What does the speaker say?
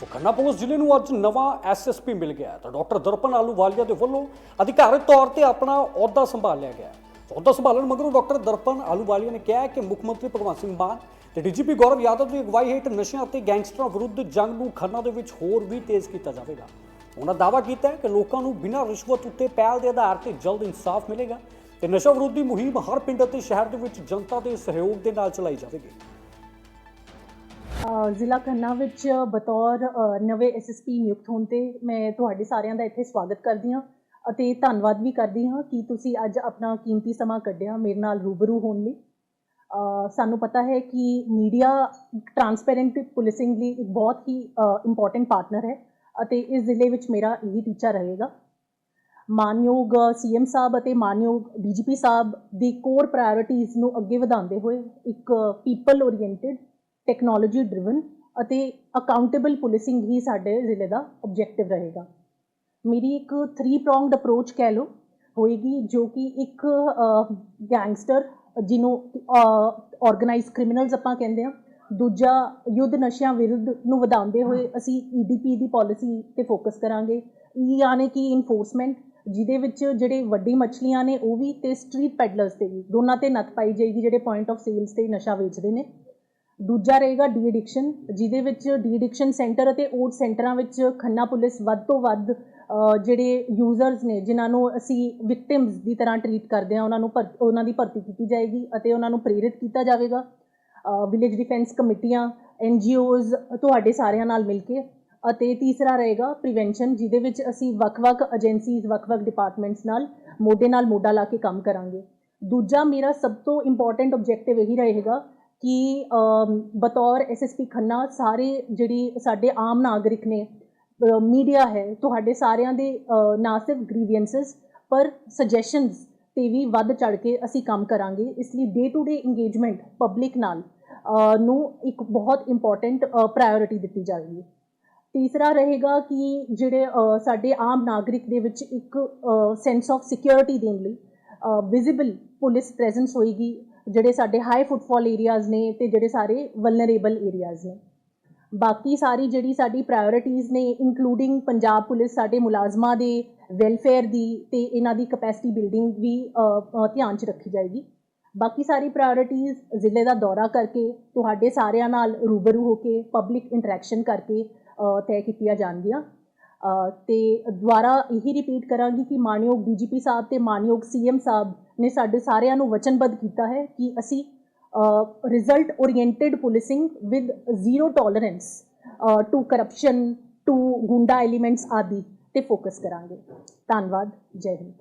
ਸੋ Khanna police ਜ਼ਿਲ੍ਹੇ ਨੂੰ ਅੱਜ ਨਵਾਂ ਐਸਐਸਪੀ ਮਿਲ ਗਿਆ ਤਾਂ ਡਾਕਟਰ ਦਰਪਨ ਆਲੂਵਾਲੀਆ ਦੇ ਵੱਲੋਂ ਅਧਿਕਾਰਤ ਤੌਰ ਤੇ ਆਪਣਾ ਅਹੁਦਾ ਸੰਭਾਲ ਲਿਆ ਗਿਆ ਅਹੁਦਾ ਸੰਭਾਲਣ ਮਗਰੋਂ ਡਾਕਟਰ ਦਰਪਨ ਆਲੂਵਾਲੀਆ ਨੇ ਕਿਹਾ ਕਿ ਮੁੱਖ ਮੰਤਰੀ ਭਗਵੰਤ ਸਿੰਘ ਮਾਨ ਤੇ ਡੀਜੀਪੀ ਗੌਰਵ ਯਾਦਵ ਦੀ ਅਗਵਾਈ ਹੇਠ ਨਸ਼ਿਆਂ ਅਤੇ ਗੈਂਗਸਟਰਾਂ ਵਿਰੁੱਧ ਜੰਗ ਨੂੰ ਖੰਨਾ ਦੇ ਵਿੱਚ ਹੋਰ ਵੀ ਤੇਜ਼ ਕੀਤਾ ਜਾਵੇਗਾ। ਉਹਨਾਂ ਦਾਅਵਾ ਕੀਤਾ ਕਿ ਲੋਕਾਂ ਨੂੰ ਬਿਨਾਂ ਰਿਸ਼ਵਤ ਉੱਤੇ ਪਹਿਲ ਦੇ ਆਧਾਰ ਤੇ ਜਲਦ ਇਨਸਾਫ ਮਿਲੇਗਾ ਤੇ ਨਸ਼ਾ ਵਿਰੋਧੀ ਮੁਹਿੰਮ ਹਰ ਪਿੰਡ ਅਤੇ ਸ਼ਹਿਰ ਦੇ ਵਿੱਚ ਜਨਤਾ ਦੇ ਸਹਿਯੋਗ ਦੇ ਨਾਲ ਚਲਾਈ ਜਾਵੇਗੀ। ਜ਼ਿਲ੍ਹਾ ਖੰਨਾ ਵਿੱਚ ਬਤੌਰ ਅ, ਨਵੇਂ ਐਸਐਸਪੀ ਨਿਯੁਕਤ ਹੋਣ ਤੇ ਮੈਂ ਤੁਹਾਡੇ ਸਾਰਿਆਂ ਦਾ ਇੱਥੇ ਸਵਾਗਤ ਕਰਦੀ ਹਾਂ ਅਤੇ ਧੰਨਵਾਦ ਵੀ ਕਰਦੀ ਹਾਂ ਕਿ ਤੁਸੀਂ ਅੱਜ ਆਪਣਾ ਕੀਮਤੀ ਸਮਾਂ ਕੱਢਿਆ ਮੇਰੇ ਨਾਲ ਰੂਬਰੂ ਹੋਣ ਲਈ। ਸਾਨੂੰ ਪਤਾ ਹੈ ਕਿ ਮੀਡੀਆ ਟਰਾਂਸਪੇਰੈਂਟ ਪੁਲਿਸਿੰਗ ਲਈ ਇੱਕ ਬਹੁਤ ਹੀ ਇੰਪੋਰਟੈਂਟ ਪਾਰਟਨਰ ਹੈ ਅਤੇ ਇਸ ਜ਼ਿਲ੍ਹੇ ਵਿੱਚ ਮੇਰਾ ਇਹੀ ਟੀਚਾ ਰਹੇਗਾ। ਮਾਨਯੋਗ ਸੀਐਮ ਸਾਹਿਬ ਅਤੇ ਮਾਨਯੋਗ ਡੀਜੀਪੀ ਸਾਹਿਬ ਦੀ ਕੋਰ ਪ੍ਰਾਇੋਰਟੀਜ਼ ਨੂੰ ਅੱਗੇ ਵਧਾਉਂਦੇ ਹੋਏ ਇੱਕ ਪੀਪਲ ਓਰੀਐਂਟਡ ਟੈਕਨੋਲੋਜੀ ਡਰਿਵਨ ਅਤੇ ਅਕਾਊਂਟੇਬਲ ਪੁਲਿਸਿੰਗ ਹੀ ਸਾਡੇ ਜ਼ਿਲ੍ਹੇ ਦਾ ਆਬਜੈਕਟਿਵ ਰਹੇਗਾ। ਮੇਰੀ ਇੱਕ 3 ਪ੍ਰੋਂਗਡ ਅਪਰੋਚ ਕਹਿ ਲਓ, ਹੋਏਗੀ ਜੋ ਕਿ ਇੱਕ ਗੈਂਗਸਟਰ ਜਿਹਨੂੰ ਆਰਗੇਨਾਈਜ਼ ਕ੍ਰਿਮੀਨਲਸ ਆਪਾਂ ਕਹਿੰਦੇ ਆ ਦੂਜਾ ਯੁੱਧ ਨਸ਼ਿਆਂ ਵਿਰੁੱਧ ਨੂੰ ਵਧਾਉਂਦੇ ਹੋਏ ਅਸੀਂ ਈਡੀਪੀ ਦੀ ਪਾਲਿਸੀ ਤੇ ਫੋਕਸ ਕਰਾਂਗੇ। ਈ ਯਾਨੀ ਕਿ ਇਨਫੋਰਸਮੈਂਟ ਜਿਹਦੇ ਵਿੱਚ ਜਿਹੜੇ ਵੱਡੀ ਮੱਛਲੀਆਂ ਨੇ ਉਹ ਵੀ ਤੇ ਸਟਰੀਟ ਪੈਡਲਰਸ ਤੇ ਵੀ, ਦੋਨਾਂ ਤੇ ਨੱਥ ਪਾਈ ਜਾਏਗੀ ਜਿਹੜੇ ਪੁਆਇੰਟ ਆਫ ਸੇਲਸ ਤੇ ਨਸ਼ਾ ਵੇਚਦੇ ਨੇ। ਦੂਜਾ ਰਹੇਗਾ ਡੀ ਐਡਿਕਸ਼ਨ ਜਿਹਦੇ ਵਿੱਚ ਡੀ ਐਡਿਕਸ਼ਨ ਸੈਂਟਰ ਅਤੇ ਓਟ ਸੈਂਟਰਾਂ ਵਿੱਚ ਖੰਨਾ ਪੁਲਿਸ ਵੱਧ ਤੋਂ ਵੱਧ ਜਿਹੜੇ ਯੂਜ਼ਰਸ ਨੇ, ਜਿਨ੍ਹਾਂ ਨੂੰ ਅਸੀਂ ਵਿਕਟਿਮਸ ਦੀ ਤਰ੍ਹਾਂ ਟਰੀਟ ਕਰਦੇ ਆ ਉਹਨਾਂ ਨੂੰ ਭਰ- ਉਹਨਾਂ ਦੀ ਭਰਤੀ ਕੀਤੀ ਜਾਏਗੀ ਅਤੇ ਉਹਨਾਂ ਨੂੰ ਪ੍ਰੇਰਿਤ ਕੀਤਾ ਜਾਵੇਗਾ। ਵਿਲੇਜ ਡਿਫੈਂਸ ਕਮੇਟੀਆਂ ਐਨਜੀਓਜ਼ ਤੁਹਾਡੇ ਸਾਰਿਆਂ ਨਾਲ ਮਿਲ ਕੇ ਅਤੇ ਤੀਸਰਾ ਰਹੇਗਾ ਪ੍ਰੀਵੈਂਸ਼ਨ ਜਿਹਦੇ ਵਿੱਚ ਅਸੀਂ ਵੱਖ-ਵੱਖ ਏਜੰਸੀਜ਼ ਵੱਖ-ਵੱਖ ਡਿਪਾਰਟਮੈਂਟਸ ਨਾਲ ਮੋਢੇ ਨਾਲ ਮੋਢਾ ਲਾ ਕੇ ਕੰਮ ਕਰਾਂਗੇ। ਦੂਜਾ ਮੇਰਾ ਸਭ ਤੋਂ ਇੰਪੋਰਟੈਂਟ ਆਬਜੈਕਟਿਵ ਇਹੀ ਰਹੇਗਾ ਕਿ ਅਮ, ਬਤੌਰ ਐਸਐਸਪੀ ਖੰਨਾ ਸਾਰੇ ਜਿਹੜੀ ਸਾਡੇ ਆਮ ਨਾਗਰਿਕ ਨੇ ਮੀਡੀਆ ਹੈ ਤੁਹਾਡੇ ਸਾਰਿਆਂ ਦੇ ਨਾ ਸਿਰਫ ਗ੍ਰੀਵੈਂਸਸ ਪਰ ਸੁਜੈਸ਼ਨਸ ਤੇ ਵੀ ਵੱਧ ਚੜ ਕੇ ਅਸੀਂ ਕੰਮ ਕਰਾਂਗੇ। ਇਸ ਲਈ day to day engagement public ਨਾਲ ਨੂੰ ਇੱਕ ਬਹੁਤ ਇੰਪੋਰਟੈਂਟ ਪ੍ਰਾਇੋਰਿਟੀ ਦਿੱਤੀ ਜਾਵੇਗੀ। ਤੀਸਰਾ ਰਹੇਗਾ ਕਿ ਜਿਹੜੇ ਸਾਡੇ ਆਮ ਨਾਗਰਿਕ ਦੇ ਵਿੱਚ ਇੱਕ ਸੈਂਸ ਆਫ ਸਿਕਿਉਰਿਟੀ ਦੇਣ ਲਈ ਵਿਜ਼ੀਬਲ ਪੁਲਿਸ ਪ੍ਰੈਜ਼ੈਂਸ ਹੋਏਗੀ ਜਿਹੜੇ ਸਾਡੇ ਹਾਈ ਫੁੱਟਫਾਲ ਏਰੀਆਜ਼ ਨੇ ਤੇ ਜਿਹੜੇ ਸਾਰੇ ਵਲਨਰੇਬਲ ਏਰੀਆਜ਼ ਨੇ। ਬਾਕੀ ਸਾਰੀ ਜਿਹੜੀ ਸਾਡੀ ਪ੍ਰਾਇੋਰਟੀਜ਼ ਨੇ ਇਨਕਲੂਡਿੰਗ ਪੰਜਾਬ ਪੁਲਿਸ ਸਾਡੇ ਮੁਲਾਜ਼ਮਾਂ ਦੇ ਵੈਲਫੇਅਰ ਦੀ ਤੇ ਇਹਨਾਂ ਦੀ ਕਪੈਸਿਟੀ ਬਿਲਡਿੰਗ ਵੀ ਧਿਆਨ 'ਚ ਰੱਖੀ ਜਾਏਗੀ। ਬਾਕੀ ਸਾਰੀ ਪ੍ਰਾਇੋਰਟੀਜ਼ ਜ਼ਿਲ੍ਹੇ ਦਾ ਦੌਰਾ ਕਰਕੇ ਤੁਹਾਡੇ ਸਾਰਿਆਂ ਨਾਲ ਰੂਬਰੂ ਹੋ ਕੇ ਪਬਲਿਕ ਇੰਟਰੈਕਸ਼ਨ ਕਰਕੇ ਤੈਅ ਕੀਤੀਆਂ ਜਾਣਗੀਆਂ। ਤੇ ਦੁਬਾਰਾ ਇਹੀ ਰਿਪੀਟ ਕਰਾਂਗੀ ਕਿ ਮਾਨਯੋਗ ਡੀਜੀਪੀ ਸਾਹਿਬ ਤੇ ਮਾਨਯੋਗ ਸੀਐਮ ਸਾਹਿਬ ਨੇ ਸਾਡੇ ਸਾਰਿਆਂ ਨੂੰ ਵਚਨਬੱਧ ਕੀਤਾ ਹੈ ਕਿ ਅਸੀਂ result oriented policing with zero tolerance to corruption to goonda elements ਆਦਿ ਤੇ ਫੋਕਸ ਕਰਾਂਗੇ। ਧੰਨਵਾਦ। ਜੈ ਹਿੰਦ।